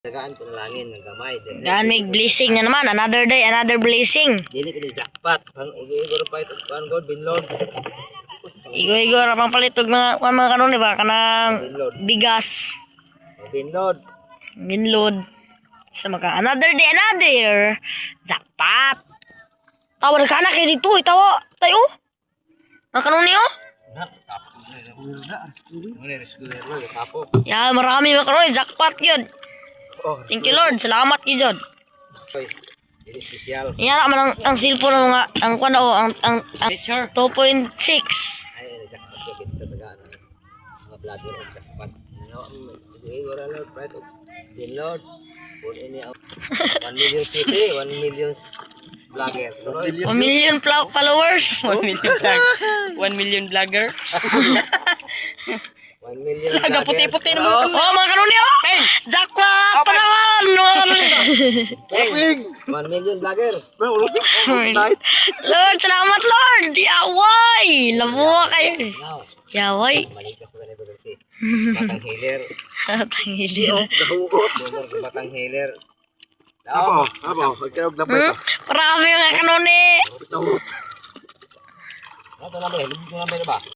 Tagaan ko na langin ng gamay. Gaan may blessing na naman. Another day, another blessing. Dili ko ni jackpot. Pang igo-igo pa ito. Pang gold, binlord. Igo-igo ra pang palitog mga mga, mga kanon di ba kanang bigas. Binlord. Ginload. Sa maka another day, another. Jackpot. Tawa na ka na kay dito. eh, Tawa. Tayo. Mga kanon niyo. Ya, marami mga kanon. Jackpot yun. Oh, Thank you Lord. Salamat. Oy, Dili special. Yan naman ang, ang cellphone ng mga, ang kwan o, ang, ang, ang 2.6. Ay, jackpot ko. Kita tagaan. Mga vlogger o jackpot. Ra lord. Pride of binlord. Pun ini ang 1 million cc. 1 million vlogger. 1 million followers. 1 million vlog. 1 million vlogger. 1 million Aga puti-puti naman. Oh, mga kanon niyo. Jackpot. Hey, 1 million vlogger. Lord, salamat Lord. Yaway. Labuha kayo. Yaway. Batang healer. Bumor ko batang healer. Apo, apo, magkayog na Hmm? Marami mga kanon eh. Ano ito na ba? Lubog na ba?